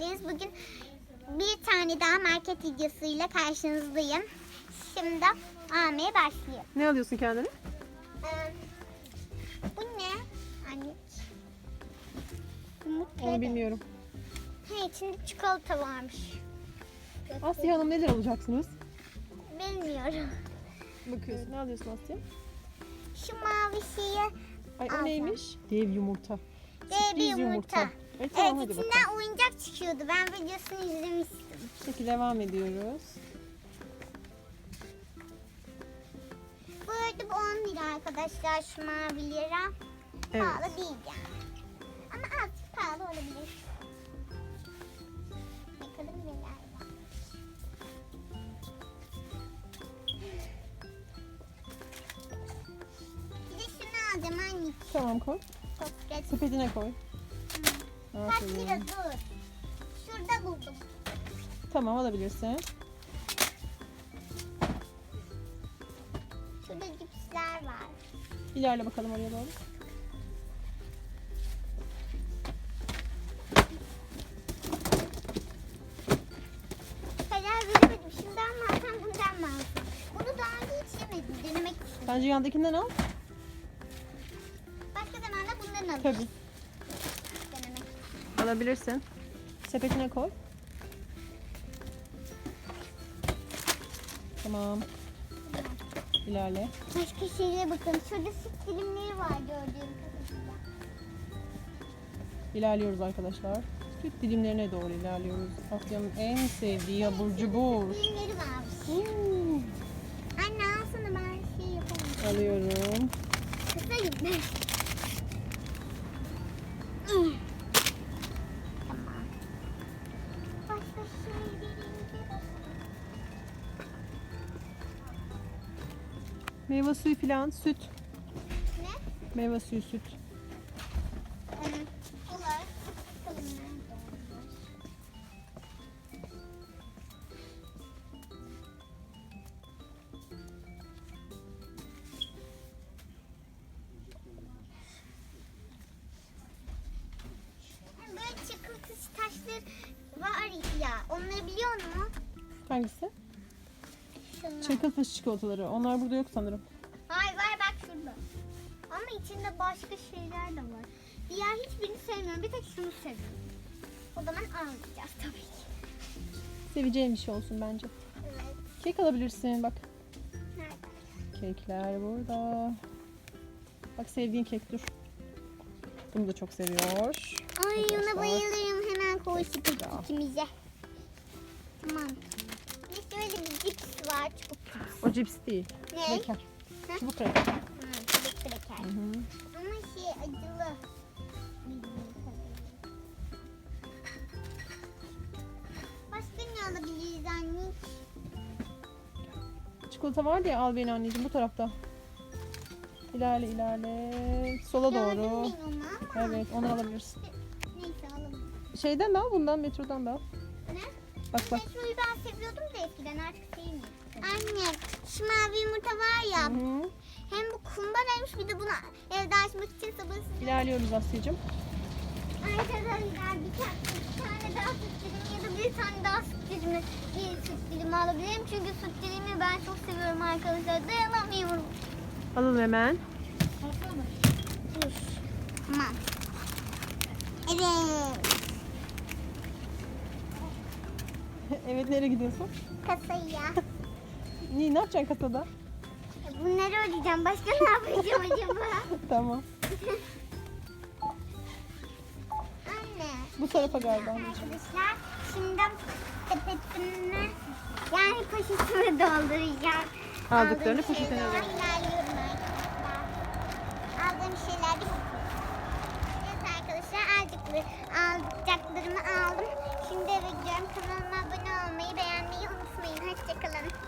geldiniz. Bugün bir tane daha market videosuyla karşınızdayım. Şimdi almaya başlayayım. Ne alıyorsun kendine? Ee, bu ne? Anne. Yumurta. Onu bilmiyorum. Ha, içinde çikolata varmış. Asya Hanım neler alacaksınız? Bilmiyorum. Bakıyorsun. Ne alıyorsun Asya? Şu mavi şeyi Ay o Alacağım. neymiş? Dev yumurta. Dev bir yumurta. Evet tamam evet hadi içinden bakalım. oyuncak çıkıyordu. Ben videosunu izlemiştim. Şekilde devam ediyoruz. Bu arada bu 10 lira arkadaşlar şu mavi lira. Evet. Pahalı değil yani. Ama azıcık pahalı olabilir. Bakalım neler var. Bir de şunu alacağım anne. Tamam koy. Gofret. Sepetine koy. Kaç Aferin. dur. Şurada buldum. Tamam alabilirsin. Şurada cipsler var. İlerle bakalım oraya doğru. Karar veremedim. Şundan mı alsam bundan mı alsam? Bunu daha önce hiç yemedim. Denemek istedim. Bence yandakinden al. Başka zamanda bundan alırım. Tabii. Denemek. Alabilirsin. Sepetine koy. Tamam. İlerle. Başka şeylere bakalım. Şurada süt dilimleri var gördüğüm kadarıyla. İlerliyoruz arkadaşlar. Süt dilimlerine doğru ilerliyoruz. Asya'nın en sevdiği abur cubur. Dilimleri varmış. Hmm. Anne alsana ben şey yapamam. Alıyorum. Kısayım ben. Meyve suyu filan, süt. Ne? Meyve suyu, süt. Böyle çıkıntısı taşlar var ya. Onları biliyor musun? Hangisi? Şunlar. Çakıl taşı çikolataları. Onlar burada yok sanırım. Hayır var bak şurada. Ama içinde başka şeyler de var. Diğer hiçbirini sevmiyorum. Bir tek şunu seviyorum. O zaman almayacağız tabii ki. Seveceğin bir şey olsun bence. Evet. Kek alabilirsin bak. Nerede? Kekler burada. Bak sevdiğin kek dur. Bunu da çok seviyor. Ay ona bayılırım. Ya. sepetimize. Tamam. Bir şöyle bir cips var. Çubuk. O cips değil. Ne? Kreker. Ha? Çubuk kreker. Ha, çubuk kreker. Hı hı. Ama şey acılı. Başka ne alabiliriz anne? Çikolata vardı ya al beni anneciğim bu tarafta. İlerle ilerle. Sola doğru. Evet onu alabilirsin. Şeyden de al bundan metrodan da al. Ne? Bak bak. Metroyu ben seviyordum da eskiden artık sevmiyorum. Anne şu mavi yumurta var ya. Hı hı. Hem bu kumbaraymış bir de bunu evde açmak için sabırsız. İlerliyoruz Asya'cığım. Arkadaşlar bir tane, bir tane daha süt dilimi ya da bir tane daha süt dilimi, bir süt dilimi alabilirim. Çünkü süt dilimi ben çok seviyorum arkadaşlar. Dayanamıyorum. Alalım hemen. Dur. Tamam. Evet. evet nereye gidiyorsun? Kasaya. Niye ne yapacaksın kasada? Bunları ödeyeceğim. Başka ne yapacağım acaba? tamam. Anne. Bu tarafa galiba. Arkadaşlar şimdi sepetimi yani poşetimi dolduracağım. Aldıklarını poşetine doldur. Aldığım şeyler Evet arkadaşlar aldıkları, alacaklarımı aldım. Şimdi eve. Kanalıma abone olmayı, beğenmeyi unutmayın. Hoşçakalın.